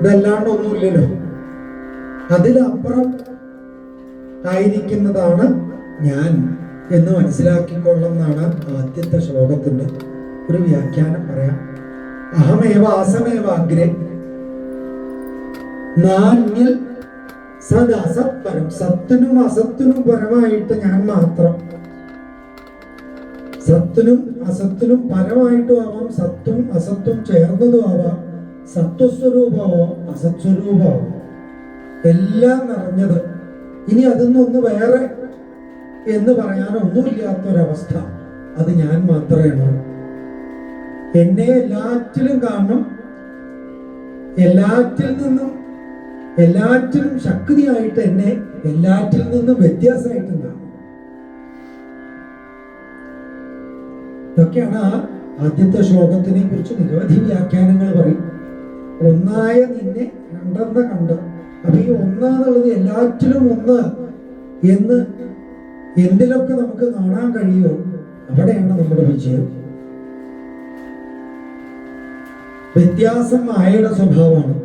ഇതല്ലാണ്ട് ഒന്നുമില്ലല്ലോ അതിലപ്പുറം ആയിരിക്കുന്നതാണ് ഞാൻ എന്ന് മനസ്സിലാക്കിക്കൊള്ളുന്നതാണ് ആദ്യത്തെ ശ്ലോകത്തിന്റെ ഒരു വ്യാഖ്യാനം പറയാം. അഹമേവ ആസമേവ അഗ്രേ. നാന്യൽ സത് അസത്പരം. സത്തിനും അസത്തിനും പരമായിട്ട് ഞാൻ മാത്രം. സത്തിനും അസത്തിനും പരമായിട്ടും ആവാം. സത്തും അസത്തും ചേർന്നതും ആവാം. സത്വസ്വരൂപമാവാം അസത്വരൂപമോ എല്ലാം നിറഞ്ഞത്. ഇനി അതിന്നൊന്ന് വേറെ എന്ന് പറയാൻ ഒന്നുമില്ലാത്തൊരവസ്ഥ അത് ഞാൻ മാത്രമാണ്. എന്നെ എല്ലാറ്റിലും കാണണം. എല്ലാറ്റിൽ നിന്നും എല്ലാറ്റിലും ശക്തിയായിട്ട് എന്നെ എല്ലാറ്റിൽ നിന്നും വ്യത്യാസമായിട്ട് കാണണം ഇതൊക്കെയാണ് ആ ആദ്യത്തെ ശ്ലോകത്തിനെ കുറിച്ച് നിരവധി വ്യാഖ്യാനങ്ങൾ പറയും. ഒന്നായ നിന്നെ രണ്ടെന്ന കണ്ട്. അപ്പൊ ഈ ഒന്നാന്നുള്ളത് എല്ലാറ്റിലും ഒന്ന് എന്ന് എന്തിലൊക്കെ നമുക്ക് കാണാൻ കഴിയുമോ അവിടെയാണ് നമ്മുടെ വിജയം. വ്യത്യാസം മായയുടെ സ്വഭാവമാണ്.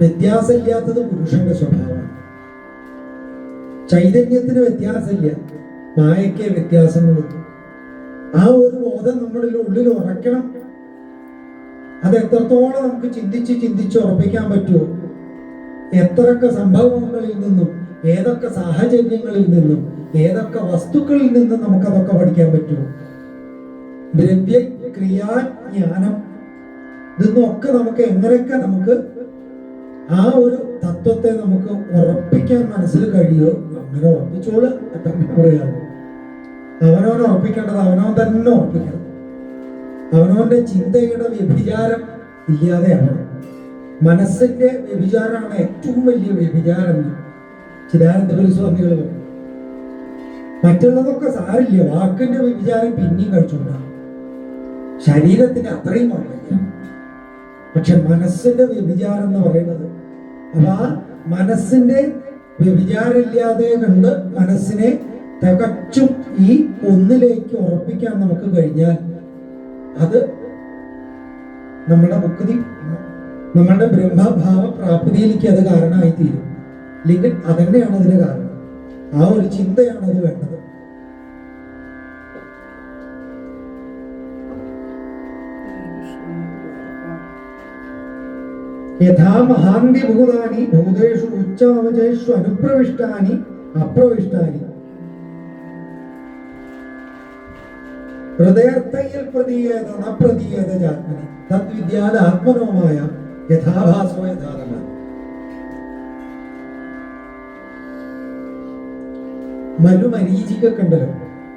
വ്യത്യാസമില്ലാത്തത് പുരുഷന്റെ സ്വഭാവമാണ്. ചൈതന്യത്തിന് വ്യത്യാസമില്ല. മായയ്ക്ക് വ്യത്യാസങ്ങളുണ്ട്. ആ ഒരു ബോധം നമ്മളിൽ ഉള്ളിൽ ഉറക്കണം അത് എത്രത്തോളം നമുക്ക് ചിന്തിച്ച് ചിന്തിച്ച് ഉറപ്പിക്കാൻ പറ്റുമോ? എത്രയൊക്കെ സംഭവങ്ങളിൽ നിന്നും ഏതൊക്കെ സാഹചര്യങ്ങളിൽ നിന്നും ഏതൊക്കെ വസ്തുക്കളിൽ നിന്നും നമുക്കതൊക്കെ പഠിക്കാൻ പറ്റുമോ? ദ്രവ്യ ക്രിയാജ്ഞാനം ഇതൊക്കെ നമുക്ക് എങ്ങനെയൊക്കെ നമുക്ക് ആ ഒരു തത്വത്തെ നമുക്ക് ഉറപ്പിക്കാൻ മനസ്സിൽ കഴിയോ അങ്ങനെ ഉറപ്പിച്ചോൾ പറയാറ് അവനവനെ ഉറപ്പിക്കേണ്ടത് അവനവൻ തന്നെ ഉറപ്പിക്കണം. അവനവന്റെ ചിന്തയുടെ വ്യഭിചാരം ഇല്ലാതെയാണ്. മനസ്സിന്റെ വ്യഭിചാരമാണ് ഏറ്റവും വലിയ വ്യഭിചാരം. ചിദാനന്ദപുരി സ്വാമികൾ മറ്റുള്ളതൊക്കെ സാരില്ല വാക്കിന്റെ വ്യഭിചാരം പിന്നെയും കഴിച്ചുകൊണ്ടാണ്. ശരീരത്തിന് അത്രയും കുഴപ്പമില്ല പക്ഷെ മനസ്സിന്റെ വ്യഭിചാരം എന്ന് പറയുന്നത് അപ്പൊ ആ മനസ്സിന്റെ വ്യഭിചാരമില്ലാതെ കണ്ട് മനസ്സിനെ തികച്ചും ഈ ഒന്നിലേക്ക് ഉറപ്പിക്കാൻ നമുക്ക് കഴിഞ്ഞാൽ അത് നമ്മുടെ മുക്തി നമ്മളുടെ ബ്രഹ്മഭാവ പ്രാപ്തിയിലേക്ക് അത് കാരണമായി തീരും അല്ലെങ്കിൽ അതന്നെയാണ് അതിന് കാരണം. ആ ഒരു ചിന്തയാണ് അത് വേണ്ടത്. യഥാ മഹാന്തി ഭൂതാനി ഭൂതേഷു ഉച്ചാവചേഷു അനുപ്രവിഷ്ടാനി അപ്രവിഷ്ടാനി. ഹൃദയർത്ഥയിൽ പ്രതീയത അപ്രതീയത പ്രതീയത ജാത്മനി. തദ്വിദ്യാത ആത്മനോമായ യഥാഭാസോ യഥാതമ മരുമരീചികൊക്കെ ഉണ്ടല്ലോ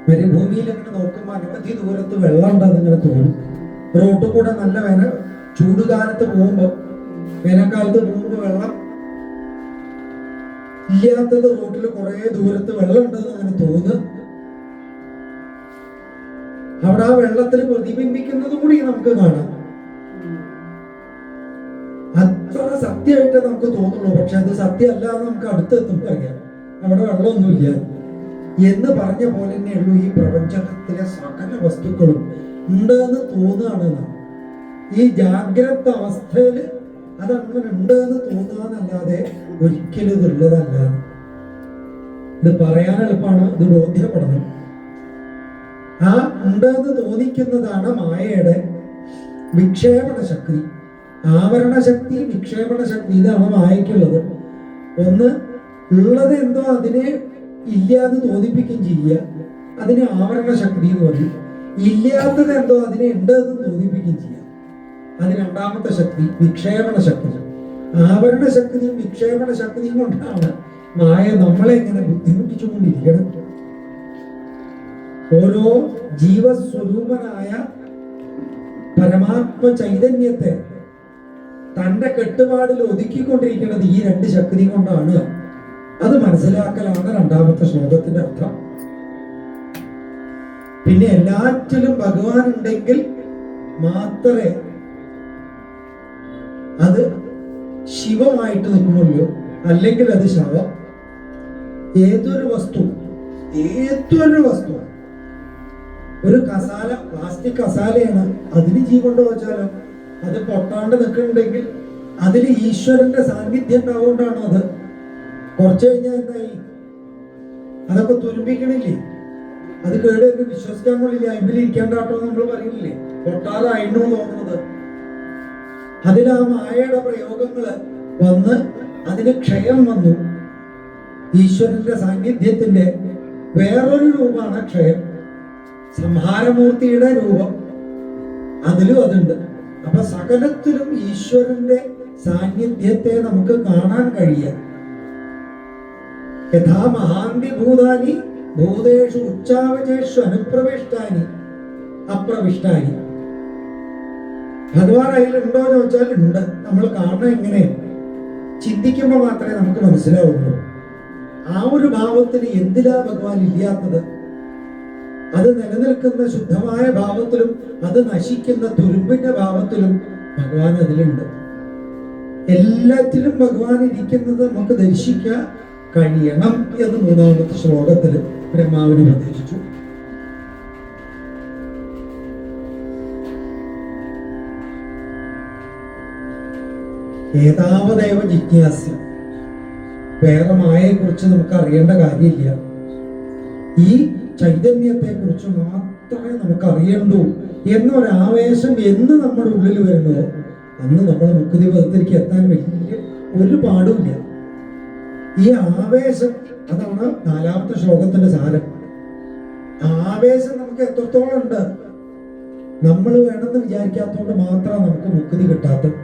മരുഭൂമിയിൽ അങ്ങനെ നോക്കുമ്പോൾ അനവധി ദൂരത്ത് വെള്ളം ഉണ്ടെന്ന് ഇങ്ങനെ തോന്നും. റോട്ടിൽ കൂടെ നല്ല വേന ചൂടുകാലത്ത് പോകുമ്പോൾ വേനൽക്കാലത്ത് പോകുമ്പോൾ വെള്ളം. ഇല്ലാത്തത് റോട്ടിൽ കുറെ ദൂരത്ത് വെള്ളം ഉണ്ടെന്ന് അങ്ങനെ തോന്നുന്നു. അവിടെ ആ വെള്ളത്തിൽ പ്രതിബിംബിക്കുന്നത് കൂടി നമുക്ക് കാണാം. അത്ര സത്യമായിട്ട് നമുക്ക് തോന്നുള്ളൂ. പക്ഷെ അത് സത്യമല്ല എന്ന് നമുക്ക് അടുത്തെത്തുമ്പോൾ അറിയാം. അവിടെ വെള്ളമൊന്നുമില്ല. എന്ന് പറഞ്ഞ പോലെ തന്നെയുള്ളൂ ഈ പ്രപഞ്ചത്തിലെ സകല വസ്തുക്കളും ഉണ്ടെന്ന് തോന്നുകയാണ്. ഈ ജാഗ്രത അവസ്ഥയിൽ അതങ്ങനെ ഉണ്ട് എന്ന് തോന്നുകയെന്നല്ലാതെ ഒരിക്കലും ഇതുള്ളതല്ല. ഇത് പറയാൻ എളുപ്പമാണ്. ഇത് ബോധ്യപ്പെടണം. ആ ഉണ്ടെന്ന് തോന്നിക്കുന്നതാണ് മായയുടെ വിക്ഷേപണ ശക്തി ആവരണ ശക്തി വിക്ഷേപണ ശക്തി ഇതാണ് മായയ്ക്കുള്ളത്. ഒന്ന് ഉള്ളത് എന്തോ അതിനെ ഇല്ലാന്ന് തോന്നിപ്പിക്കുകയും ചെയ്യുക. അതിന് ആവരണ ശക്തി എന്ന് പറയും. ഇല്ലാത്തത് എന്തോ അതിനെ ഉണ്ട് എന്ന് തോന്നിപ്പിക്കുകയും ചെയ്യുക. അത് രണ്ടാമത്തെ ശക്തി വിക്ഷേപണ ശക്തി ആവരണ ശക്തിയും വിക്ഷേപണ ശക്തിയും കൊണ്ടാണ് മായ നമ്മളെ ഇങ്ങനെ ബുദ്ധിമുട്ടിച്ചുകൊണ്ടിരിക്കുന്നത്. ഓരോ ജീവസ്വരൂപനായ പരമാത്മ ചൈതന്യത്തെ തന്റെ കെട്ടുപാടിൽ ഒതുക്കിക്കൊണ്ടിരിക്കുന്നത് ഈ രണ്ട് ശക്തി കൊണ്ടാണ്. അത് മനസ്സിലാക്കലാണ് രണ്ടാമത്തെ ശ്ലോകത്തിന്റെ അർത്ഥം. പിന്നെ എല്ലാറ്റിലും ഭഗവാൻ ഉണ്ടെങ്കിൽ മാത്രമേ അത് ശിവമായിട്ട് നിൽക്കുന്നുള്ളൂ. അല്ലെങ്കിൽ അത് ശവം. ഏതൊരു വസ്തു ഏതൊരു വസ്തു ഒരു കസാല പ്ലാസ്റ്റിക് കസാലയാണ്. അതിന് ജീ കൊണ്ട് വെച്ചാലോ? അത് പൊട്ടാണ്ട് നിൽക്കുന്നുണ്ടെങ്കിൽ അതിൽ ഈശ്വരന്റെ സാന്നിധ്യം ഉണ്ടാവുകൊണ്ടാണോ അത്? കുറച്ച് കഴിഞ്ഞാൽ എന്തായി? അതൊക്കെ തുരുമ്പിക്കണില്ലേ? അത് കേട് വിശ്വസിക്കാൻ കൊള്ളില്ല. അമ്പിലിരിക്കേണ്ടാട്ടോ നമ്മൾ പറയുന്നില്ലേ? പൊട്ടാറായിരുന്നു തോന്നുന്നത്. അതിൽ ആ മായയുടെ പ്രയോഗങ്ങൾ വന്ന് അതിന് ക്ഷയം വന്നു. ഈശ്വരന്റെ സാന്നിധ്യത്തിന്റെ വേറൊരു രൂപമാണ് ക്ഷയം. സംഹാരമൂർത്തിയുടെ രൂപം. അതിലും അതുണ്ട്. അപ്പൊ സകലത്തിലും ഈശ്വരന്റെ സാന്നിധ്യത്തെ നമുക്ക് കാണാൻ കഴിയാം. യഥാ മഹാന്തി ഭൂതാനി ഭൂതേഷു ഉച്ചാവചേഷു അനുപ്രവിഷ്ടാനി അപ്രവിഷ്ടാനി. ഭഗവാൻ അതിലുണ്ടോ എന്ന് ചോദിച്ചാൽ ഉണ്ട്. നമ്മൾ കാണുന്ന എങ്ങനെ ചിന്തിക്കുമ്പോൾ മാത്രമേ നമുക്ക് മനസ്സിലാവുള്ളൂ. ആ ഒരു ഭാവത്തിന് എന്തിലാ ഭഗവാൻ ഇല്ലാത്തത്? അത് നിലനിൽക്കുന്ന ശുദ്ധമായ ഭാവത്തിലും അത് നശിക്കുന്ന തുരുമ്പിന്റെ ഭാവത്തിലും ഭഗവാൻ അതിലുണ്ട്. എല്ലാത്തിലും ഭഗവാൻ ഇരിക്കുന്നത് നമുക്ക് ദർശിക്കാൻ കഴിയണം എന്ന് മൂന്നാമത്തെ ശ്ലോകത്തിൽ ബ്രഹ്മാവിനെ ഉപദേശിച്ചു. ഏതാവതേവ ജിജ്ഞാസ്യം വേറെ മായയെക്കുറിച്ച് നമുക്ക് അറിയേണ്ട കാര്യമില്ല. ഈ ചൈതന്യത്തെ കുറിച്ച് മാത്രമേ നമുക്ക് അറിയണ്ടൂ എന്നൊരാവേശം എന്ന് നമ്മുടെ ഉള്ളിൽ വരുന്നോ? അന്ന് നമ്മൾ മുക്തി പദത്തിലേക്ക് എത്താൻ വലിയ ഒരു പാടുമില്ല ഈ ആവേശം അതാണ് നാലാമത്തെ ശ്ലോകത്തിന്റെ സാരം. ആവേശം നമുക്ക് എത്രത്തോളം ഉണ്ട്? നമ്മൾ വേണമെന്ന് വിചാരിക്കാത്തതുകൊണ്ട് മാത്രമാണ് നമുക്ക് മുക്തി കിട്ടാത്തത്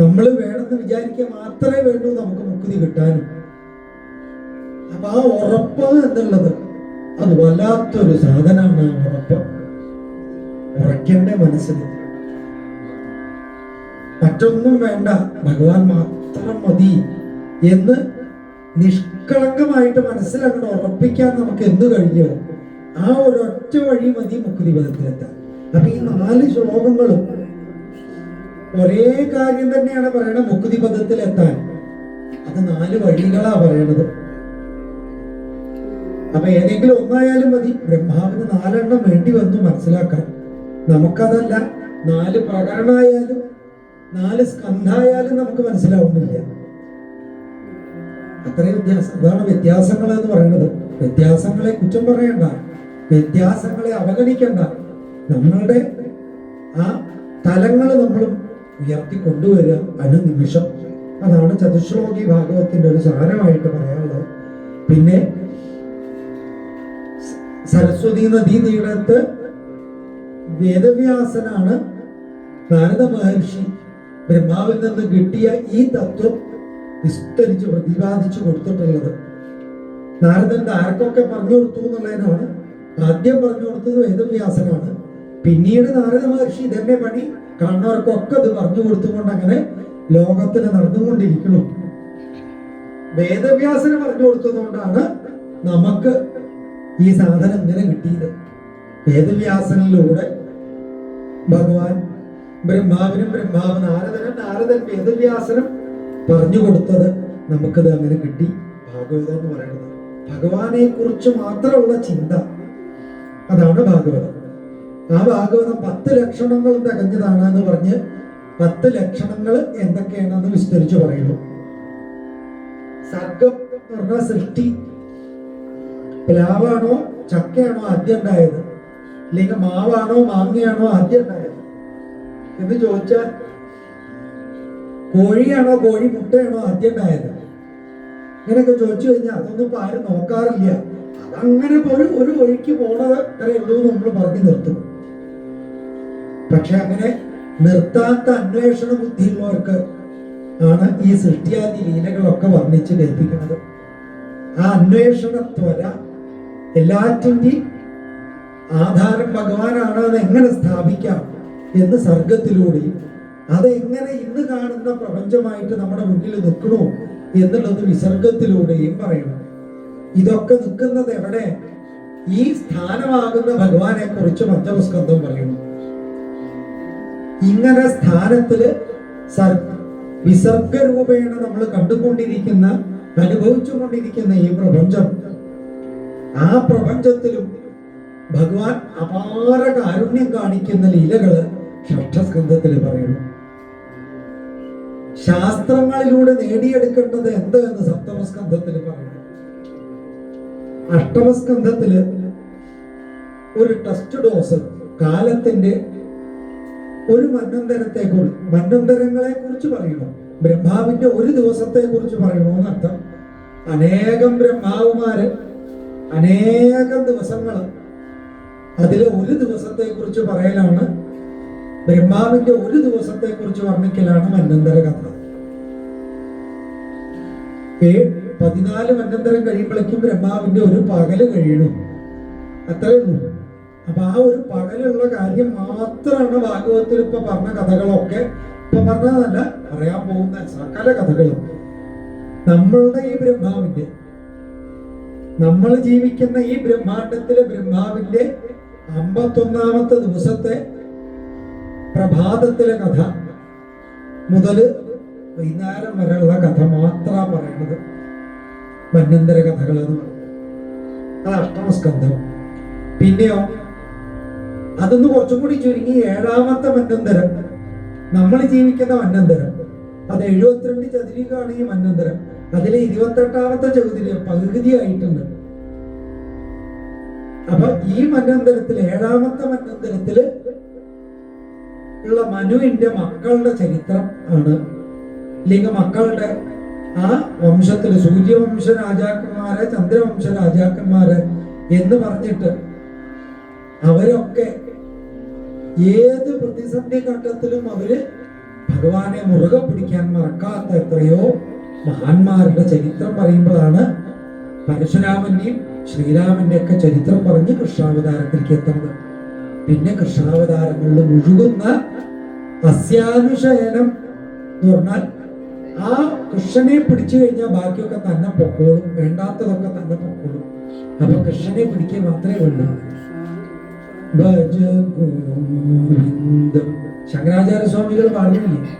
നമ്മൾ വേണമെന്ന് വിചാരിക്കുക മാത്രമേ വേണ്ടൂ നമുക്ക് മുക്തി കിട്ടാനും. അപ്പൊ ആ ഉറപ്പ് എന്നുള്ളത് അത് വല്ലാത്തൊരു സാധനമാണ് ഉറപ്പ് ഉറയ്ക്കേണ്ട മനസ്സിൽ മറ്റൊന്നും വേണ്ട. ഭഗവാൻ മാത്രം മതി എന്ന് നിഷ്കളങ്കമായിട്ട് മനസ്സിലങ്ങോട്ട് ഉറപ്പിക്കാൻ നമുക്ക് എന്ത് കഴിഞ്ഞോ ആ ഒരു ഒറ്റ വഴി മതി മുക്തി പദത്തിലെത്താൻ അപ്പൊ ഈ നാല് ശ്ലോകങ്ങളും ഒരേ കാര്യം തന്നെയാണ് പറയണത് മുക്തി പദത്തിലെത്താൻ അത് നാല് വഴികളാ പറയണത്. അപ്പൊ ഏതെങ്കിലും ഒന്നായാലും മതി. ബ്രഹ്മാവിന് നാലെണ്ണം വേണ്ടി വന്നു മനസ്സിലാക്കാൻ. നമുക്കതല്ല നാല് പ്രകരണമായാലും നാല് സ്കന്ധായാലും നമുക്ക് മനസ്സിലാവുന്നില്ല. അത്രയും വ്യത്യാസം. അതാണ് വ്യത്യാസങ്ങൾ എന്ന് പറയുന്നത്. വ്യത്യാസങ്ങളെ കുറ്റം പറയണ്ട. വ്യത്യാസങ്ങളെ അവഗണിക്കണ്ട. നമ്മളുടെ ആ തലങ്ങൾ നമ്മൾ ഉയർത്തി കൊണ്ടുവരിക അനുനിമിഷം. അതാണ് ചതുശ്ലോകി ഭാഗവത്തിന്റെ ഒരു സാരമായിട്ട് പറയാനുള്ളത്. പിന്നെ സരസ്വതി നദി തീരത്ത് വേദവ്യാസനാണ് നാരദ മഹർഷി. ബ്രഹ്മാവിൽ നിന്ന് കിട്ടിയ ഈ തത്വം വിസ്തരിച്ച് പ്രതിപാദിച്ചു കൊടുത്തിട്ടുള്ളത്. നാരദന്റെ ആർക്കൊക്കെ പറഞ്ഞു കൊടുത്തു എന്നുള്ളതിനാണ്. ആദ്യം പറഞ്ഞു കൊടുത്തത് വേദവ്യാസനാണ്. പിന്നീട് നാരദ മഹർഷി ഇതന്നെ പണി കാണുന്നവർക്കൊക്കെ ഇത് പറഞ്ഞു കൊടുത്തുകൊണ്ട് അങ്ങനെ ലോകത്തിൽ നടന്നുകൊണ്ടിരിക്കണം വേദവ്യാസന് പറഞ്ഞു കൊടുത്തതുകൊണ്ടാണ് നമുക്ക് ഈ സാധനം ഇങ്ങനെ കിട്ടിയത്. വേദവ്യാസനിലൂടെ ഭഗവാൻ ബ്രഹ്മാവിനും ബ്രഹ്മാവ് നാരദനും നാരദൻ വേദവ്യാസനും പറഞ്ഞു കൊടുത്തത് നമുക്കത് അങ്ങനെ കിട്ടി. ഭാഗവതം എന്ന് പറയുന്നത്. ഭഗവാനെ കുറിച്ച് മാത്രമുള്ള ചിന്ത. അതാണ് ഭാഗവതം. ആ ഭാഗവതം പത്ത് ലക്ഷണങ്ങൾ തികഞ്ഞതാണ് എന്ന് പറഞ്ഞ് പത്ത് ലക്ഷണങ്ങൾ എന്തൊക്കെയാണെന്ന് വിസ്തരിച്ച് പറയുന്നു. സർഗം എന്ന് പറഞ്ഞ സൃഷ്ടി. പ്ലാവാണോ ചക്കയാണോ ആദ്യം ഉണ്ടായത് അല്ലെങ്കിൽ മാവാണോ മാങ്ങയാണോ ആദ്യം ഉണ്ടായത് എന്ന് ചോദിച്ചാൽ കോഴിയാണോ കോഴി മുട്ടയാണോ ആദ്യം ഉണ്ടായത് ഇങ്ങനെയൊക്കെ ചോദിച്ചു കഴിഞ്ഞാൽ അതൊന്നും ഇപ്പൊ ആരും നോക്കാറില്ല. അതങ്ങനെ ഒരു ഒരു വഴിക്ക് പോണത് അത്രയേ ഉള്ളൂ നമ്മൾ പറഞ്ഞു നിർത്തും. പക്ഷെ അങ്ങനെ നിർത്താത്ത അന്വേഷണ ബുദ്ധിയുള്ളവർക്ക് ആണ് ഈ സൃഷ്ടിയാദി ലീലകളൊക്കെ വർണിച്ച് ലഭിക്കുന്നത് ആ അന്വേഷണ ത്വര എല്ലാറ്റിന്റെയും ആധാരം ഭഗവാനാണ് അത് എങ്ങനെ സ്ഥാപിക്കാം എന്ന് സർഗത്തിലൂടെയും അതെങ്ങനെ ഇന്ന് കാണുന്ന പ്രപഞ്ചമായിട്ട് നമ്മുടെ മുന്നിൽ നിൽക്കണോ എന്നുള്ളത് വിസർഗത്തിലൂടെയും പറയണം. ഇതൊക്കെ നിൽക്കുന്നത് എവിടെ? ഈ സ്ഥാനമാകുന്ന ഭഗവാനെ കുറിച്ച് പഞ്ചമസ്കന്ധം പറയുന്നു ഇങ്ങനെ സ്ഥാനത്തിൽ സർ- വിസർഗരൂപേണ നമ്മൾ കണ്ടുകൊണ്ടിരിക്കുന്ന അനുഭവിച്ചുകൊണ്ടിരിക്കുന്ന ഈ പ്രപഞ്ചം ആ പ്രപഞ്ചത്തിലും ഭഗവാൻ അപാര കാരുണ്യം കാണിക്കുന്ന ലീലകൾ ഷഷ്ഠസ്കന്ധത്തിൽ പറയുന്നു ശാസ്ത്രങ്ങളിലൂടെ നേടിയെടുക്കേണ്ടത് എന്ത് എന്ന് പറയുന്നു അഷ്ടമസ്കന്ധത്തിൽ ഒരു ടെസ്റ്റ് ഡോസ് കാലത്തിന്റെ ഒരു മന്നന്തരത്തെ കുറിച്ച് മന്നന്തരങ്ങളെ കുറിച്ച് പറയണു? ബ്രഹ്മാവിന്റെ ഒരു ദിവസത്തെ കുറിച്ച് പറയണമെന്നർത്ഥം അനേകം ബ്രഹ്മാവുമാര് അനേകം ദിവസങ്ങൾ അതിലെ ഒരു ദിവസത്തെ കുറിച്ച് പറയലാണ്. ബ്രഹ്മാവിന്റെ ഒരു ദിവസത്തെ കുറിച്ച് വർണിക്കലാണ് മന്നന്തര കഥ. പതിനാല് മന്നന്തരം കഴിയുമ്പോഴേക്കും ബ്രഹ്മാവിന്റെ ഒരു പകൽ കഴിയണം. അത്രേ ഉള്ളൂ. അപ്പൊ ആ ഒരു പകലുള്ള കാര്യം മാത്രമാണ് ഭാഗവത്തിൽ ഇപ്പൊ പറഞ്ഞ കഥകളൊക്കെ. ഇപ്പൊ പറഞ്ഞതല്ല പറയാൻ പോകുന്ന സകല കഥകളും. നമ്മളുടെ ഈ ബ്രഹ്മാവിന്റെ നമ്മൾ ജീവിക്കുന്ന ഈ ബ്രഹ്മാണ്ടത്തിലെ ബ്രഹ്മാവിന്റെ അമ്പത്തൊന്നാമത്തെ ദിവസത്തെ പ്രഭാതത്തിലെ കഥ മുതൽ വൈകുന്നേരം വരെയുള്ള കഥ മാത്രമാണ് പറയുന്നത് മന്യന്തര കഥകൾ എന്ന് പറയുന്നത്. അത് അഷ്ടമസ്കന്ധം. പിന്നെയോ അതൊന്ന് കുറച്ചും കൂടി ചുരുങ്ങി ഏഴാമത്തെ മന്യന്തരം. നമ്മൾ ജീവിക്കുന്ന മന്യന്തരം. അത് എഴുപത്തിരണ്ട് ചതുരികാണ് ഈ മന്യന്തരം. അതിലെ ഇരുപത്തെട്ടാമത്തെ ചതുരി പകുതിയായിട്ടുണ്ട്. അപ്പൊ ഈ മന്യന്തരത്തിൽ ഏഴാമത്തെ മന്യന്തരത്തിൽ ഉള്ള മനുവിന്റെ മക്കളുടെ ചരിത്രം ആണ്. അല്ലെങ്കിൽ മക്കളുടെ ആ വംശത്തിൽ സൂര്യവംശ രാജാക്കന്മാരെ ചന്ദ്രവംശ രാജാക്കന്മാരെ എന്ന് പറഞ്ഞിട്ട് അവരൊക്കെ ഏത് പ്രതിസന്ധി ഘട്ടത്തിലും അവർ ഭഗവാനെ മുറുകെ പിടിക്കാൻ മറക്കാത്ത എത്രയോ മഹാന്മാരുടെ ചരിത്രം പറയുമ്പോഴാണ് പരശുരാമന്റെയും ശ്രീരാമന്റെ ഒക്കെ ചരിത്രം പറഞ്ഞ് കൃഷ്ണാവതാരത്തിലേക്ക് എത്തുന്നത്. പിന്നെ കൃഷ്ണാവതാരങ്ങളിൽ മുഴുകുന്ന അസ്യാനുശയനം എന്ന് പറഞ്ഞാൽ ആ കൃഷ്ണനെ പിടിച്ചു കഴിഞ്ഞാൽ ബാക്കിയൊക്കെ തന്നെ പൊക്കോളും വേണ്ടാത്തതൊക്കെ തന്നെ പൊക്കോളും. അപ്പൊ കൃഷ്ണനെ പിടിക്കുക മാത്രമേ വേണ്ടൂ ഭജ ശങ്കരാചാര്യ സ്വാമികൾ പാടുന്നില്ലേ?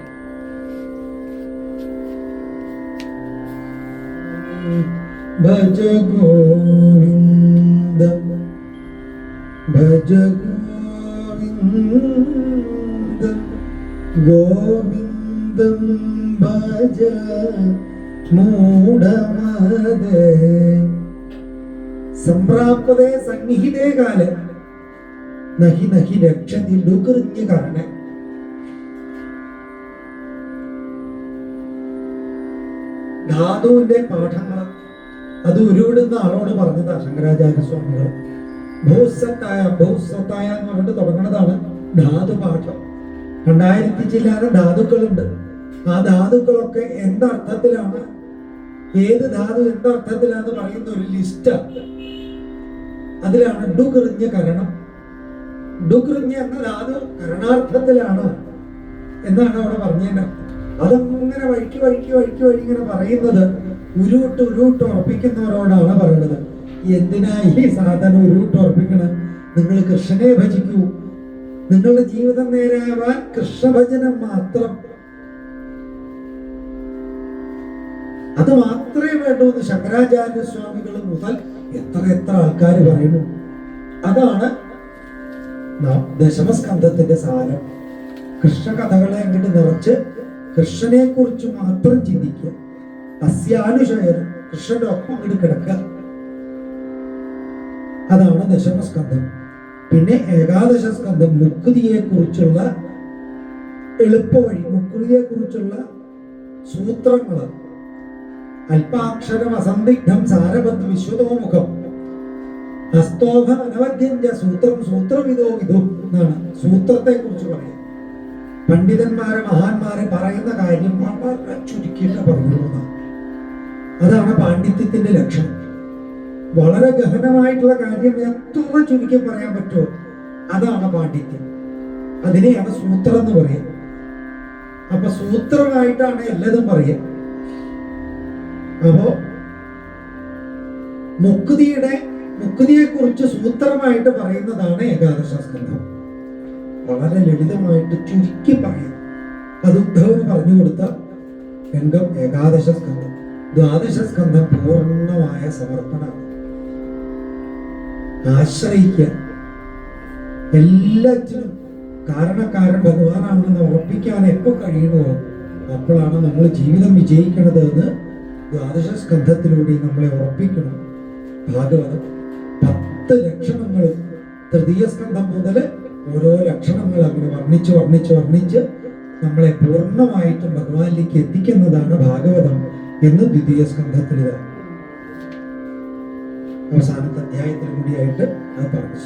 ഭജ ഗോവിന്ദ ഭജ ഗോവിന്ദ ഗോവിന്ദം ഭജ മൂഢമതേ സംപ്രാപ്തതേ സന്നിഹിതേ കാല. നഹി നഹി രക്ഷതി ഡുകൃത്യ കാരണം ധാതുവിന്റെ പാഠങ്ങൾ അത് ഉരുവിടുന്ന ആളോട് പറഞ്ഞതാണ് ശങ്കരാചാര്യ സ്വാമികൾ. ഭൂസത്തായ ഭൂസത്തായ എന്ന് പറഞ്ഞിട്ട് തുടങ്ങുന്നതാണ് ധാതു പാഠം. രണ്ടായിരത്തി ചില്ലാനം ധാതുക്കളുണ്ട്. ആ ധാതുക്കളൊക്കെ എന്തർത്ഥത്തിലാണ്? ഏത് ധാതു എന്തർത്ഥത്തിലാന്ന് പറയുന്ന ഒരു ലിസ്റ്റ്. അതിലാണ് ഡുകൃഞ്ഞ കരണം. ഡുകൃഞ്ഞ എന്ന ധാതു കരണാർത്ഥത്തിലാണ് എന്നാണ് അവിടെ പറഞ്ഞതിന്റെ അതങ്ങനെ വഴിക്ക് വഴിക്ക് വഴിക്ക് വഴി ഇങ്ങനെ പറയുന്നത് ഉരുവിട്ട് ഉരുവിട്ട് ഉറപ്പിക്കുന്നവരോടാണ് പറയുന്നത്. എന്തിനാ ഈ സാധനം ഉരുവിട്ട് ഉറപ്പിക്കണം? നിങ്ങൾ കൃഷ്ണനെ ഭജിക്കൂ. നിങ്ങളുടെ ജീവിതം നേരാവാൻ കൃഷ്ണഭജനം മാത്രം. അത് മാത്രമേ വേണ്ടൂ എന്ന് ശങ്കരാചാര്യ സ്വാമികൾ മുതൽ എത്ര എത്ര ആൾക്കാർ പറയുന്നു. അതാണ് ദശമസ്കന്ധത്തിന്റെ സാരം. കൃഷ്ണ കഥകളെ അങ്ങോട്ട് നിറച്ച് കൃഷ്ണനെ കുറിച്ച് മാത്രം ചിന്തിക്കുക. അസ്യാനുശയനം കൃഷ്ണന്റെ ഒപ്പം അങ്ങോട്ട് കിടക്കുക. അതാണ് ദശമസ്കന്ധം. പിന്നെ ഏകാദശ സ്കന്ധം മുക്തിയെ കുറിച്ചുള്ള എളുപ്പവഴി മുക്തിയെ കുറിച്ചുള്ള സൂത്രങ്ങൾ അല്പാക്ഷരം അസന്ദിഗ്ധം സാരവത് വിശ്വതോമുഖം. ഹസ്തോഭം അനവധ്യം ച സൂത്രം സൂത്രവിധോ ഇതോ എന്നാണ് സൂത്രത്തെ കുറിച്ച് പറയാം പണ്ഡിതന്മാരെ മഹാന്മാരെ പറയുന്ന കാര്യം വളരെ ചുരുക്കിയിട്ട് പറഞ്ഞിരുന്ന. അതാണ് പാണ്ഡിത്യത്തിന്റെ ലക്ഷണം വളരെ ഗഹനമായിട്ടുള്ള കാര്യം എത്ര ചുരുക്കി പറയാൻ പറ്റുമോ? അതാണ് പാണ്ഡിത്യം. അതിനെയാണ് സൂത്രം എന്ന് പറയുക അപ്പൊ സൂത്രമായിട്ടാണ് എല്ലാതും പറയുക. അപ്പോ മുക്തിയുടെ മുക്തിയെ കുറിച്ച് സൂത്രമായിട്ട് പറയുന്നതാണ് ഏകാദശ സ്കന്ധം. വളരെ ലളിതമായിട്ട് ചുരുക്കി പറയും അത് ഉദ്ധവന് പറഞ്ഞു കൊടുത്ത രംഗം ഏകാദശ സ്കന്ധം. ദ്വാദശ സ്കന്ധം പൂർണമായ സമർപ്പണമാണ് ആശ്രയിക്കുക. എല്ലാറ്റിനും കാരണക്കാരൻ ഭഗവാനാണെന്ന് ഉറപ്പിക്കാൻ എപ്പോൾ കഴിയുമോ അപ്പോഴാണ് നമ്മൾ ജീവിതം വിജയിക്കണത് എന്ന് ദ്വാദശ സ്കന്ധത്തിലൂടെ നമ്മളെ ഉറപ്പിക്കണം. ഭാഗവതം പത്ത് ലക്ഷണങ്ങളും തൃതീയ സ്കന്ധം മുതൽ ഓരോ ലക്ഷണങ്ങൾ അങ്ങനെ വർണിച്ച് വർണിച്ച് വർണിച്ച് നമ്മളെ പൂർണമായിട്ടും ഭഗവാനിലേക്ക് എത്തിക്കുന്നതാണ് ഭാഗവതം എന്ന് ദ്വിതീയ സ്കന്ധത്തിൽ. അവസാനത്തെ അധ്യായത്തിൽ കൂടിയായിട്ട് അത് പറഞ്ഞു